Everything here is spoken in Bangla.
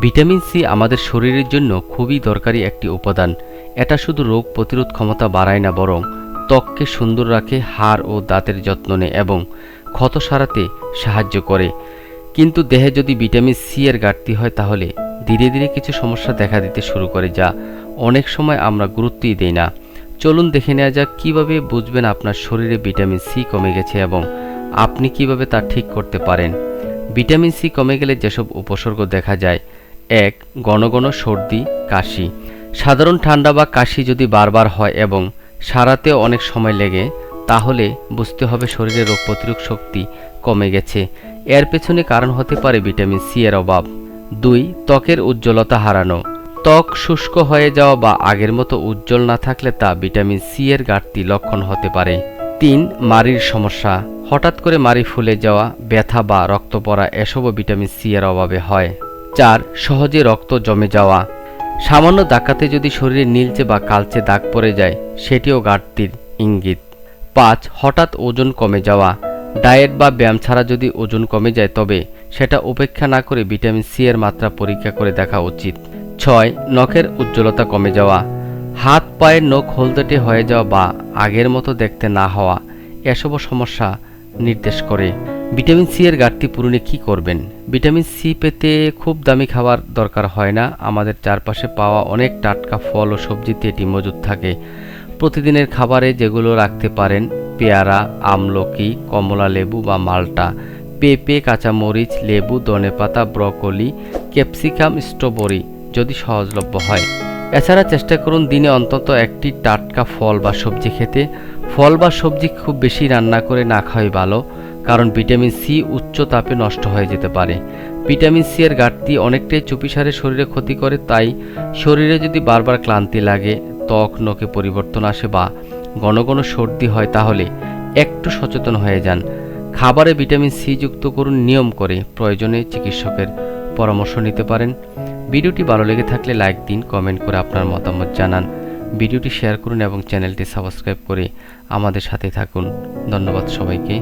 ভিটামিন সি আমাদের শরীরের জন্য খুবই দরকারি একটি উপাদান। এটা শুধু রোগ প্রতিরোধ ক্ষমতা বাড়ায় না, বরং ত্বককে সুন্দর রাখে, হাড় ও দাঁতের যত্ন নেয় এবং ক্ষত সারাতে সাহায্য করে। কিন্তু দেহে যদি ভিটামিন সি এর ঘাটতি হয়, তাহলে ধীরে ধীরে কিছু সমস্যা দেখা দিতে শুরু করে, যা অনেক সময় আমরা গুরুত্বই দেই না। চলুন দেখে নেওয়া যাক কীভাবে বুঝবেন আপনার শরীরে ভিটামিন সি কমে গেছে এবং আপনি কীভাবে তা ঠিক করতে পারেন। ভিটামিন সি কমে গেলে যেসব উপসর্গ দেখা যায় এক, ঘন ঘন সর্দি, কাশি। সাধারণ ঠান্ডা বা কাশি যদি বারবার হয় এবং সারাতেও অনেক সময় লেগে, তাহলে বুঝতে হবে শরীরে রোগ প্রতিরোধ শক্তি কমে গেছে। এর পেছনে কারণ হতে পারে ভিটামিন সি এর অভাব। দুই, ত্বকের উজ্জ্বলতা হারানো। ত্বক শুষ্ক হয়ে যাওয়া বা আগের মতো উজ্জ্বল না থাকলে তা ভিটামিন সি এর ঘাটতি লক্ষণ হতে পারে। তিন মারির সমস্যা। হঠাৎ করে মারি ফুলে যাওয়া, ব্যথা বা রক্ত পড়া এসবও ভিটামিন সি এর অভাবে হয়। চার, সহজে রক্ত জমে যাওয়া। সামান্য দাকাতে যদি শরীরে নীলচে বা কালচে দাগ পড়ে যায়, সেটিও ঘাটতির ইঙ্গিত। পাঁচ, হঠাৎ ওজন কমে যাওয়া। ডায়েট বা ব্যায়াম ছাড়া যদি ওজন কমে যায়, তবে সেটা উপেক্ষা না করে ভিটামিন সি এর মাত্রা পরীক্ষা করে দেখা উচিত। ছয়, নখের উজ্জ্বলতা কমে যাওয়া। হাত পায়ের নখ হলদেটে হয়ে যাওয়া বা আগের মতো দেখতে না হওয়া, এসবও সমস্যা নির্দেশ করে। ভিটামিন সি এর ঘাটতি পূরণে কি করবেন? ভিটামিন সি পেতে খুব দামি খাবার দরকার হয় না। আমাদের চারপাশে পাওয়া অনেক টাটকা ফল ও সবজিতে এটি মজুদ থাকে। প্রতিদিনের খাবারে যেগুলো রাখতে পারেন, পেয়ারা, আমলকি, কমলা লেবু বা মালটা, পেঁপে, কাঁচামরিচ, লেবু, ধনেপাতা, ব্রকলি, ক্যাপসিকাম, স্ট্রবেরি যদি সহজলভ্য হয়। এছাড়া চেষ্টা করুন দিনে অন্তত একটি টাটকা ফল বা সবজি খেতে। ফল বা সবজি খুব বেশি রান্না করে না খাওয়াই ভালো। কারণ ভিটামিন সি উচ্চ তাপে নষ্ট হয়ে যেতে পারে। ভিটামিন সি এর ঘাটতি অনেকটাই চুপিসারে শরীরে ক্ষতি করে, তাই শরীরে যদি বারবার ক্লান্তি লাগে, ত্বক, নখে পরিবর্তন আসে বা ঘন ঘন সর্দি হয়, তাহলে একটু সচেতন হয়ে যান। খাবারে ভিটামিন সি যুক্ত করুন নিয়ম করে, প্রয়োজনে চিকিৎসকের পরামর্শ নিতে পারেন। ভিডিওটি ভালো লেগে থাকলে লাইক দিন, কমেন্ট করে আপনার মতামত জানান। ভিডিওটি শেয়ার করুন এবং চ্যানেলটি সাবস্ক্রাইব করে আমাদের সাথে থাকুন। ধন্যবাদ সবাইকে।